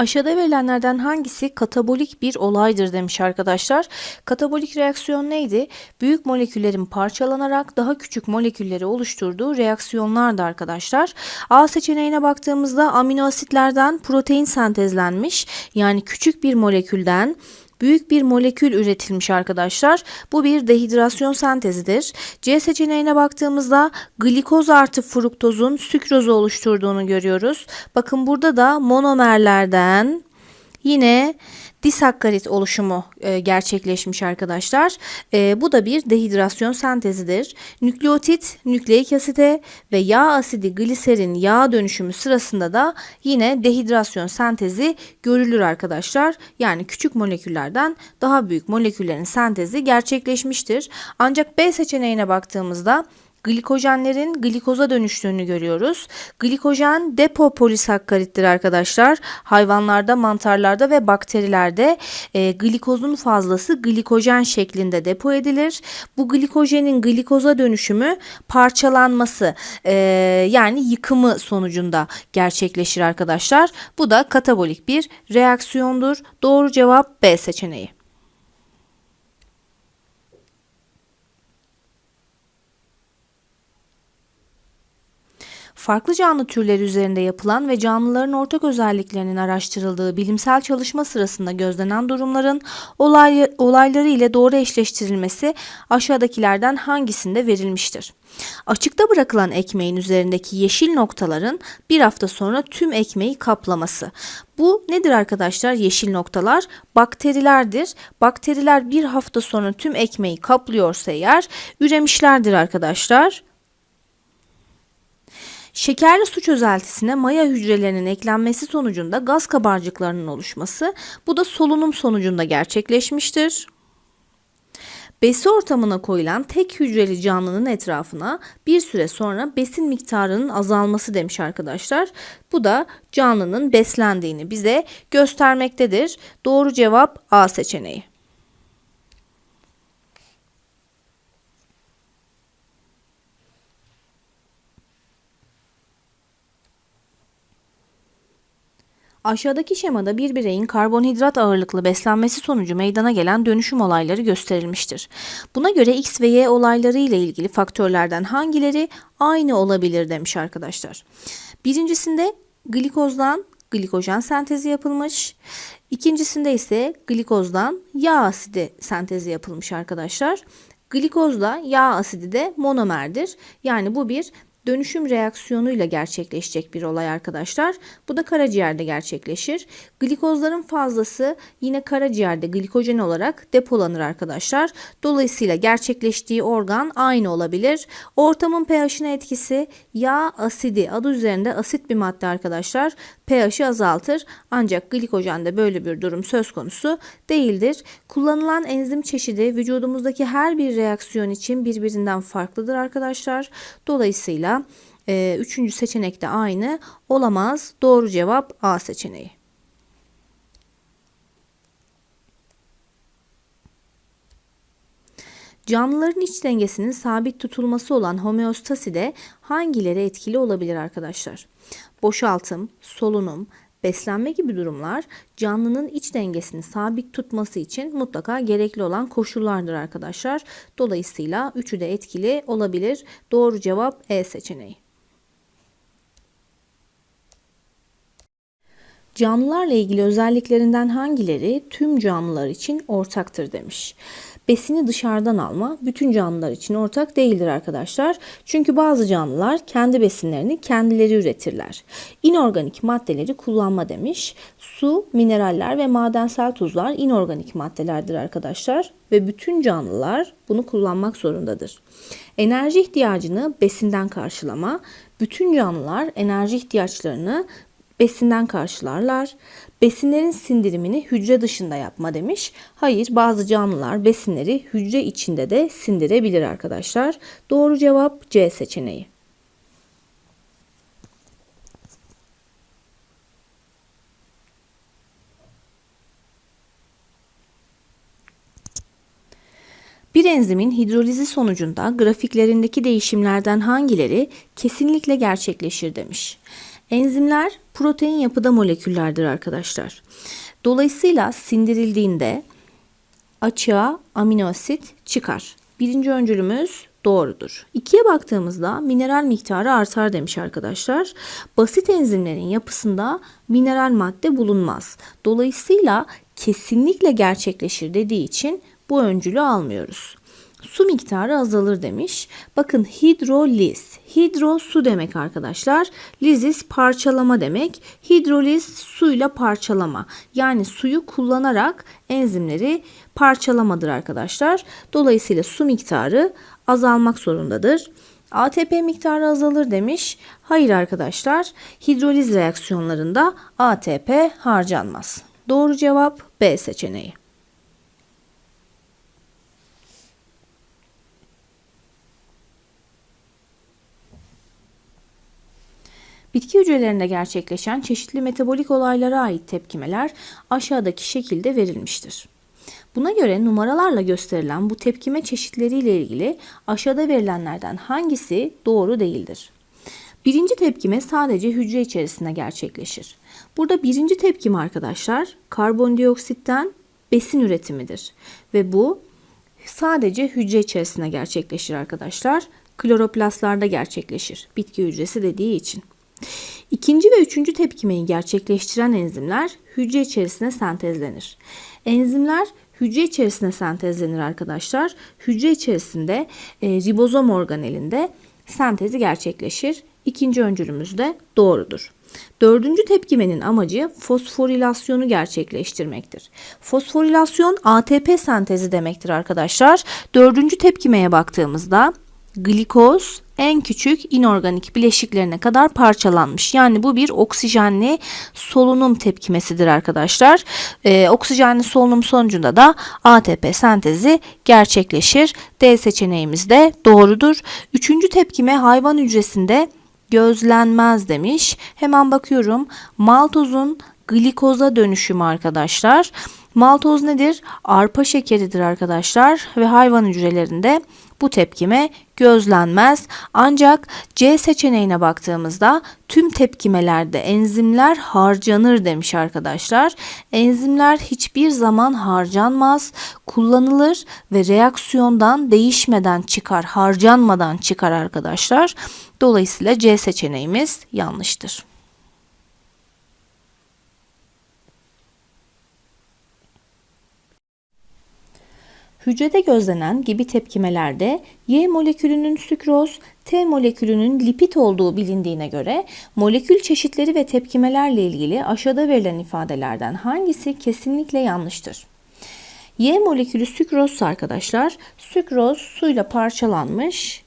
Aşağıda verilenlerden hangisi katabolik bir olaydır demiş arkadaşlar. Katabolik reaksiyon neydi? Büyük moleküllerin parçalanarak daha küçük molekülleri oluşturduğu reaksiyonlardı arkadaşlar. A seçeneğine baktığımızda amino asitlerden protein sentezlenmiş. Yani küçük bir molekülden büyük bir molekül üretilmiş arkadaşlar. Bu bir dehidrasyon sentezidir. C seçeneğine baktığımızda glikoz artı fruktozun sükrozu oluşturduğunu görüyoruz. Bakın burada da monomerlerden yine disakkarit oluşumu e, gerçekleşmiş arkadaşlar. E, bu da bir dehidrasyon sentezidir. Nükleotit, nükleik asite ve yağ asidi gliserin yağ dönüşümü sırasında da yine dehidrasyon sentezi görülür arkadaşlar. Yani küçük moleküllerden daha büyük moleküllerin sentezi gerçekleşmiştir. Ancak B seçeneğine baktığımızda glikojenlerin glikoza dönüştüğünü görüyoruz. Glikojen depo polisakkarittir arkadaşlar. Hayvanlarda, mantarlarda ve bakterilerde e, glikozun fazlası glikojen şeklinde depo edilir. Bu glikojenin glikoza dönüşümü parçalanması e, yani yıkımı sonucunda gerçekleşir arkadaşlar. Bu da katabolik bir reaksiyondur. Doğru cevap B seçeneği. Farklı canlı türleri üzerinde yapılan ve canlıların ortak özelliklerinin araştırıldığı bilimsel çalışma sırasında gözlenen durumların olay, olayları ile doğru eşleştirilmesi aşağıdakilerden hangisinde verilmiştir? Açıkta bırakılan ekmeğin üzerindeki yeşil noktaların bir hafta sonra tüm ekmeği kaplaması. Bu nedir arkadaşlar? Yeşil noktalar bakterilerdir. Bakteriler bir hafta sonra tüm ekmeği kaplıyorsa eğer üremişlerdir arkadaşlar. Şekerli su çözeltisine maya hücrelerinin eklenmesi sonucunda gaz kabarcıklarının oluşması bu da solunum sonucunda gerçekleşmiştir. Besi ortamına koyulan tek hücreli canlının etrafına bir süre sonra besin miktarının azalması demiş arkadaşlar. Bu da canlının beslendiğini bize göstermektedir. Doğru cevap A seçeneği. Aşağıdaki şemada bir bireyin karbonhidrat ağırlıklı beslenmesi sonucu meydana gelen dönüşüm olayları gösterilmiştir. Buna göre X ve Y olayları ile ilgili faktörlerden hangileri aynı olabilir demiş arkadaşlar. Birincisinde glikozdan glikojen sentezi yapılmış. İkincisinde ise glikozdan yağ asidi sentezi yapılmış arkadaşlar. Glikozla yağ asidi de monomerdir. Yani bu bir dönüşüm reaksiyonuyla gerçekleşecek bir olay arkadaşlar. Bu da karaciğerde gerçekleşir. Glikozların fazlası yine karaciğerde glikojen olarak depolanır arkadaşlar. Dolayısıyla gerçekleştiği organ aynı olabilir. Ortamın pH'ine etkisi yağ asidi adı üzerinde asit bir madde arkadaşlar pH'i azaltır. Ancak glikojende böyle bir durum söz konusu değildir. Kullanılan enzim çeşidi vücudumuzdaki her bir reaksiyon için birbirinden farklıdır arkadaşlar. Dolayısıyla e, üçüncü seçenek de aynı olamaz. Doğru cevap A seçeneği. Canlıların iç dengesinin sabit tutulması olan homeostaside hangileri etkili olabilir arkadaşlar? Boşaltım, solunum, beslenme gibi durumlar canlının iç dengesini sabit tutması için mutlaka gerekli olan koşullardır arkadaşlar. Dolayısıyla üçü de etkili olabilir. Doğru cevap E seçeneği. Canlılarla ilgili özelliklerinden hangileri tüm canlılar için ortaktır demiş. Besini dışarıdan alma bütün canlılar için ortak değildir arkadaşlar. Çünkü bazı canlılar kendi besinlerini kendileri üretirler. İnorganik maddeleri kullanma demiş. Su, mineraller ve madensel tuzlar inorganik maddelerdir arkadaşlar ve bütün canlılar bunu kullanmak zorundadır. Enerji ihtiyacını besinden karşılama, bütün canlılar enerji ihtiyaçlarını besinden karşılarlar. Besinlerin sindirimini hücre dışında yapma demiş. Hayır bazı canlılar besinleri hücre içinde de sindirebilir arkadaşlar. Doğru cevap C seçeneği. Bir enzimin hidrolizi sonucunda grafiklerindeki değişimlerden hangileri kesinlikle gerçekleşir demiş. Enzimler protein yapıda moleküllerdir arkadaşlar. Dolayısıyla sindirildiğinde açığa amino asit çıkar. Birinci öncülümüz doğrudur. İkiye baktığımızda mineral miktarı artar demiş arkadaşlar. Basit enzimlerin yapısında mineral madde bulunmaz. Dolayısıyla kesinlikle gerçekleşir dediği için bu öncülü almıyoruz. Su miktarı azalır demiş. Bakın hidroliz. Hidro su demek arkadaşlar. Lizis parçalama demek. Hidroliz suyla parçalama. Yani suyu kullanarak enzimleri parçalamadır arkadaşlar. Dolayısıyla su miktarı azalmak zorundadır. ATP miktarı azalır demiş. Hayır arkadaşlar. Hidroliz reaksiyonlarında ATP harcanmaz. Doğru cevap B seçeneği. Bitki hücrelerinde gerçekleşen çeşitli metabolik olaylara ait tepkimeler aşağıdaki şekilde verilmiştir. Buna göre numaralarla gösterilen bu tepkime çeşitleriyle ilgili aşağıda verilenlerden hangisi doğru değildir? Birinci tepkime sadece hücre içerisinde gerçekleşir. Burada birinci tepkime arkadaşlar karbondioksitten besin üretimidir. Ve bu sadece hücre içerisinde gerçekleşir arkadaşlar. Kloroplastlarda gerçekleşir. Bitki hücresi dediği için. İkinci ve üçüncü tepkimeyi gerçekleştiren enzimler hücre içerisinde sentezlenir. Enzimler hücre içerisinde sentezlenir arkadaşlar. Hücre içerisinde e, ribozom organelinde sentezi gerçekleşir. İkinci öncülümüz de doğrudur. Dördüncü tepkimenin amacı fosforilasyonu gerçekleştirmektir. Fosforilasyon ATP sentezi demektir arkadaşlar. Dördüncü tepkimeye baktığımızda glikoz en küçük inorganik bileşiklerine kadar parçalanmış. Yani bu bir oksijenli solunum tepkimesidir arkadaşlar. Ee, oksijenli solunum sonucunda da ATP sentezi gerçekleşir. D seçeneğimiz de doğrudur. Üçüncü tepkime hayvan hücresinde gözlenmez demiş. Hemen bakıyorum. Maltozun glikoza dönüşümü arkadaşlar. Maltoz nedir? Arpa şekeridir arkadaşlar ve hayvan hücrelerinde bu tepkime gözlenmez. Ancak C seçeneğine baktığımızda tüm tepkimelerde enzimler harcanır demiş arkadaşlar. Enzimler hiçbir zaman harcanmaz, kullanılır ve reaksiyondan değişmeden çıkar, harcanmadan çıkar arkadaşlar. Dolayısıyla C seçeneğimiz yanlıştır. Hücrede gözlenen gibi tepkimelerde Y molekülünün sükroz, T molekülünün lipid olduğu bilindiğine göre molekül çeşitleri ve tepkimelerle ilgili aşağıda verilen ifadelerden hangisi kesinlikle yanlıştır? Y molekülü sükroz arkadaşlar. Sükroz suyla parçalanmış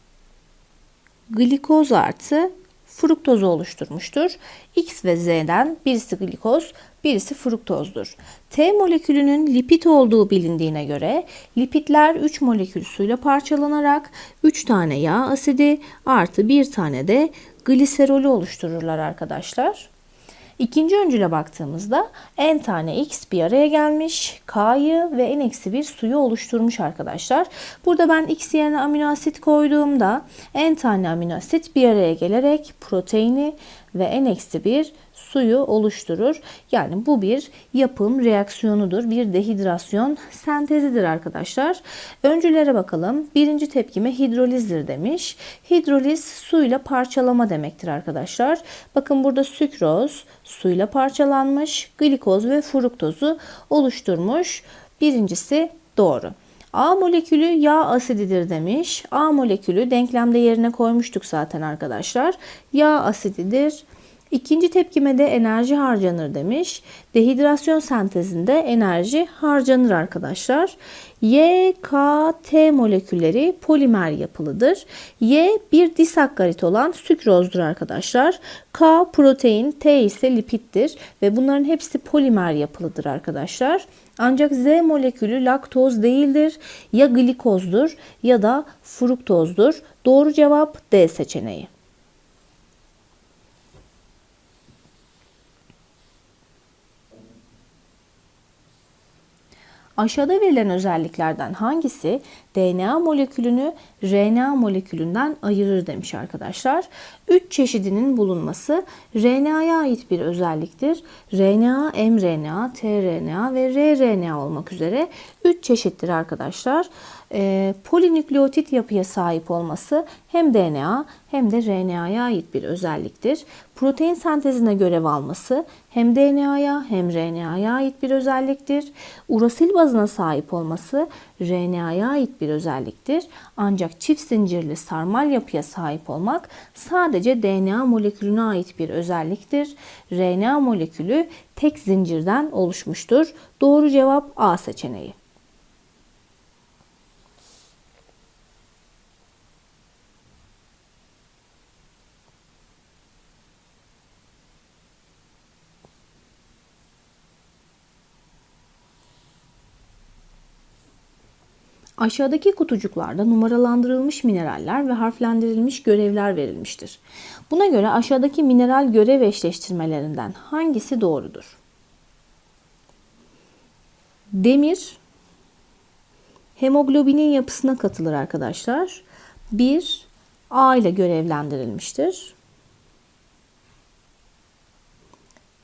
glikoz artı fruktozu oluşturmuştur. X ve Z'den birisi glikoz, birisi fruktozdur. T molekülünün lipid olduğu bilindiğine göre lipidler 3 molekül suyla parçalanarak 3 tane yağ asidi artı 1 tane de gliserolü oluştururlar arkadaşlar. İkinci öncüle baktığımızda n tane x bir araya gelmiş. K'yı ve n eksi bir suyu oluşturmuş arkadaşlar. Burada ben x yerine amino asit koyduğumda n tane amino asit bir araya gelerek proteini ve n eksi bir suyu oluşturur. Yani bu bir yapım reaksiyonudur. Bir dehidrasyon sentezidir arkadaşlar. Öncülere bakalım. Birinci tepkime hidrolizdir demiş. Hidroliz suyla parçalama demektir arkadaşlar. Bakın burada sükroz suyla parçalanmış. Glikoz ve fruktozu oluşturmuş. Birincisi doğru. A molekülü yağ asididir demiş. A molekülü denklemde yerine koymuştuk zaten arkadaşlar. Yağ asididir. İkinci tepkimede enerji harcanır demiş. Dehidrasyon sentezinde enerji harcanır arkadaşlar. Y, K, T molekülleri polimer yapılıdır. Y bir disakkarit olan sükrozdur arkadaşlar. K protein, T ise lipittir ve bunların hepsi polimer yapılıdır arkadaşlar. Ancak Z molekülü laktoz değildir. Ya glikozdur ya da fruktozdur. Doğru cevap D seçeneği. Aşağıda verilen özelliklerden hangisi DNA molekülünü RNA molekülünden ayırır demiş arkadaşlar. 3 çeşidinin bulunması RNA'ya ait bir özelliktir. RNA, mRNA, tRNA ve rRNA olmak üzere 3 çeşittir arkadaşlar. Ee, polinükleotit yapıya sahip olması hem DNA hem de RNA'ya ait bir özelliktir. Protein sentezine görev alması hem DNA'ya hem RNA'ya ait bir özelliktir. Urasil bazına sahip olması RNA'ya ait bir özelliktir. Ancak çift zincirli sarmal yapıya sahip olmak sadece DNA molekülüne ait bir özelliktir. RNA molekülü tek zincirden oluşmuştur. Doğru cevap A seçeneği. Aşağıdaki kutucuklarda numaralandırılmış mineraller ve harflendirilmiş görevler verilmiştir. Buna göre aşağıdaki mineral görev eşleştirmelerinden hangisi doğrudur? Demir hemoglobinin yapısına katılır arkadaşlar. 1 A ile görevlendirilmiştir.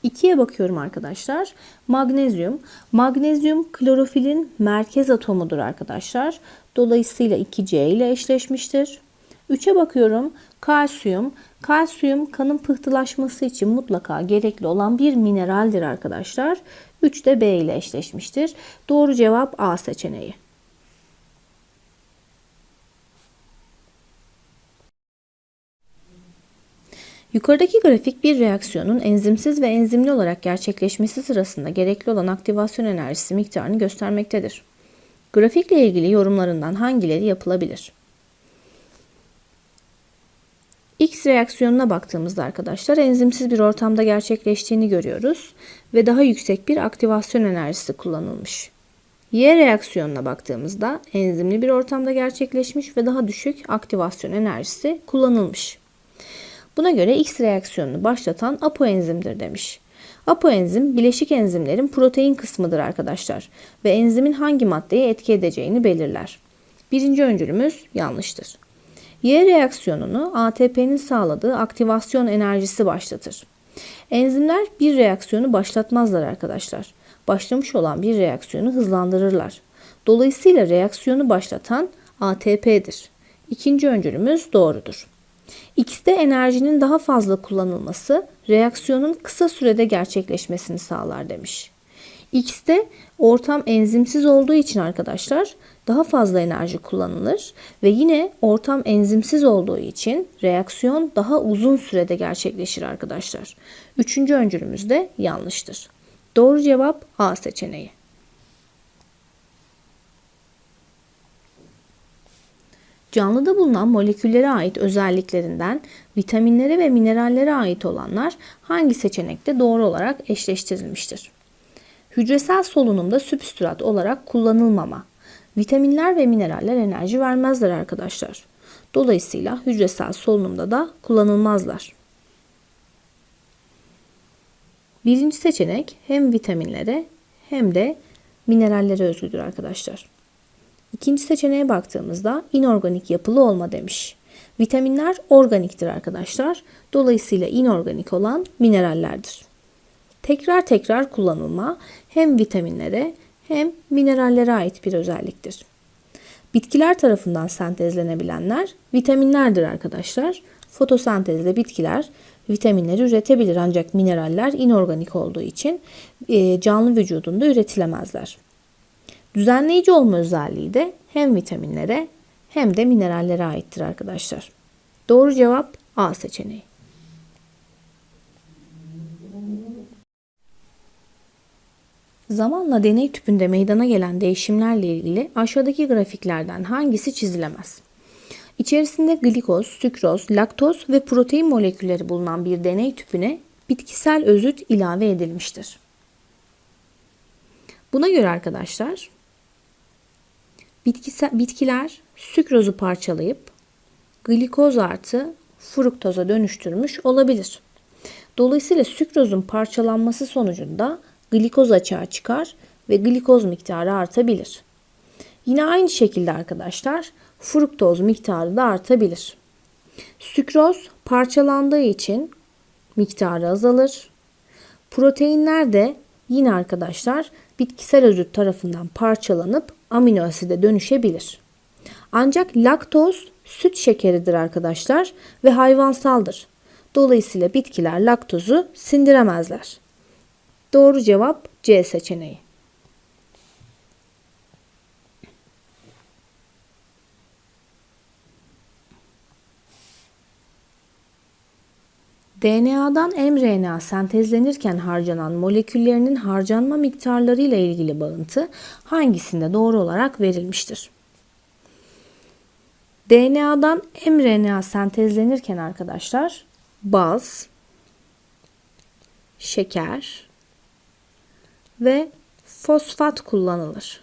2'ye bakıyorum arkadaşlar. Magnezyum. Magnezyum klorofilin merkez atomudur arkadaşlar. Dolayısıyla 2C ile eşleşmiştir. 3'e bakıyorum. Kalsiyum. Kalsiyum kanın pıhtılaşması için mutlaka gerekli olan bir mineraldir arkadaşlar. 3 de B ile eşleşmiştir. Doğru cevap A seçeneği. Yukarıdaki grafik bir reaksiyonun enzimsiz ve enzimli olarak gerçekleşmesi sırasında gerekli olan aktivasyon enerjisi miktarını göstermektedir. Grafikle ilgili yorumlarından hangileri yapılabilir? X reaksiyonuna baktığımızda arkadaşlar enzimsiz bir ortamda gerçekleştiğini görüyoruz ve daha yüksek bir aktivasyon enerjisi kullanılmış. Y reaksiyonuna baktığımızda enzimli bir ortamda gerçekleşmiş ve daha düşük aktivasyon enerjisi kullanılmış. Buna göre X reaksiyonunu başlatan apoenzimdir demiş. Apoenzim bileşik enzimlerin protein kısmıdır arkadaşlar ve enzimin hangi maddeye etki edeceğini belirler. Birinci öncülümüz yanlıştır. Y reaksiyonunu ATP'nin sağladığı aktivasyon enerjisi başlatır. Enzimler bir reaksiyonu başlatmazlar arkadaşlar. Başlamış olan bir reaksiyonu hızlandırırlar. Dolayısıyla reaksiyonu başlatan ATP'dir. İkinci öncülümüz doğrudur. X'te enerjinin daha fazla kullanılması reaksiyonun kısa sürede gerçekleşmesini sağlar demiş. X'te ortam enzimsiz olduğu için arkadaşlar daha fazla enerji kullanılır ve yine ortam enzimsiz olduğu için reaksiyon daha uzun sürede gerçekleşir arkadaşlar. Üçüncü öncülümüz de yanlıştır. Doğru cevap A seçeneği. Canlıda bulunan moleküllere ait özelliklerinden vitaminlere ve minerallere ait olanlar hangi seçenekte doğru olarak eşleştirilmiştir? Hücresel solunumda sübstrat olarak kullanılmama. Vitaminler ve mineraller enerji vermezler arkadaşlar. Dolayısıyla hücresel solunumda da kullanılmazlar. Birinci seçenek hem vitaminlere hem de minerallere özgüdür arkadaşlar. İkinci seçeneğe baktığımızda inorganik yapılı olma demiş. Vitaminler organiktir arkadaşlar. Dolayısıyla inorganik olan minerallerdir. Tekrar tekrar kullanılma hem vitaminlere hem minerallere ait bir özelliktir. Bitkiler tarafından sentezlenebilenler vitaminlerdir arkadaşlar. Fotosentezle bitkiler vitaminleri üretebilir ancak mineraller inorganik olduğu için e, canlı vücudunda üretilemezler. Düzenleyici olma özelliği de hem vitaminlere hem de minerallere aittir arkadaşlar. Doğru cevap A seçeneği. Zamanla deney tüpünde meydana gelen değişimlerle ilgili aşağıdaki grafiklerden hangisi çizilemez? İçerisinde glikoz, sükroz, laktoz ve protein molekülleri bulunan bir deney tüpüne bitkisel özüt ilave edilmiştir. Buna göre arkadaşlar bitkisel, bitkiler sükrozu parçalayıp glikoz artı fruktoza dönüştürmüş olabilir. Dolayısıyla sükrozun parçalanması sonucunda glikoz açığa çıkar ve glikoz miktarı artabilir. Yine aynı şekilde arkadaşlar fruktoz miktarı da artabilir. Sükroz parçalandığı için miktarı azalır. Proteinler de yine arkadaşlar bitkisel özüt tarafından parçalanıp amino aside dönüşebilir. Ancak laktoz süt şekeridir arkadaşlar ve hayvansaldır. Dolayısıyla bitkiler laktozu sindiremezler. Doğru cevap C seçeneği. DNA'dan mRNA sentezlenirken harcanan moleküllerinin harcanma miktarları ile ilgili bağıntı hangisinde doğru olarak verilmiştir? DNA'dan mRNA sentezlenirken arkadaşlar baz, şeker ve fosfat kullanılır.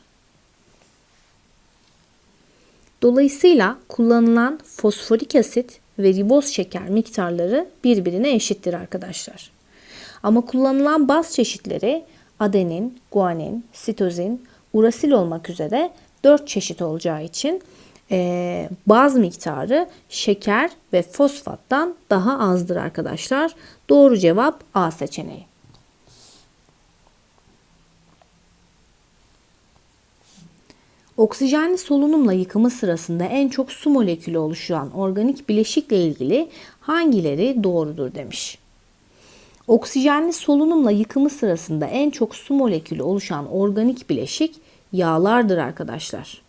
Dolayısıyla kullanılan fosforik asit ve riboz şeker miktarları birbirine eşittir arkadaşlar. Ama kullanılan baz çeşitleri adenin, guanin, sitozin, urasil olmak üzere 4 çeşit olacağı için e, baz miktarı şeker ve fosfattan daha azdır arkadaşlar. Doğru cevap A seçeneği. Oksijenli solunumla yıkımı sırasında en çok su molekülü oluşan organik bileşikle ilgili hangileri doğrudur demiş. Oksijenli solunumla yıkımı sırasında en çok su molekülü oluşan organik bileşik yağlardır arkadaşlar.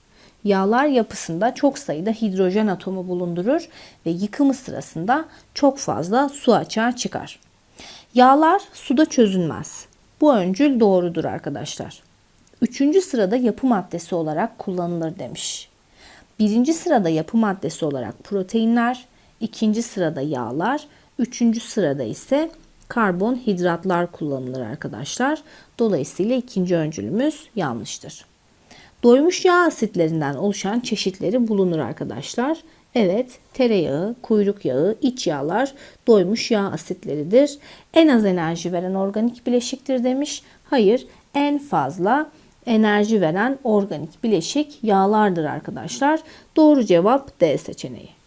Yağlar yapısında çok sayıda hidrojen atomu bulundurur ve yıkımı sırasında çok fazla su açığa çıkar. Yağlar suda çözünmez. Bu öncül doğrudur arkadaşlar. Üçüncü sırada yapı maddesi olarak kullanılır demiş. Birinci sırada yapı maddesi olarak proteinler, ikinci sırada yağlar, üçüncü sırada ise karbonhidratlar kullanılır arkadaşlar. Dolayısıyla ikinci öncülümüz yanlıştır. Doymuş yağ asitlerinden oluşan çeşitleri bulunur arkadaşlar. Evet, tereyağı, kuyruk yağı, iç yağlar doymuş yağ asitleridir. En az enerji veren organik bileşiktir demiş. Hayır, en fazla enerji veren organik bileşik yağlardır arkadaşlar. Doğru cevap D seçeneği.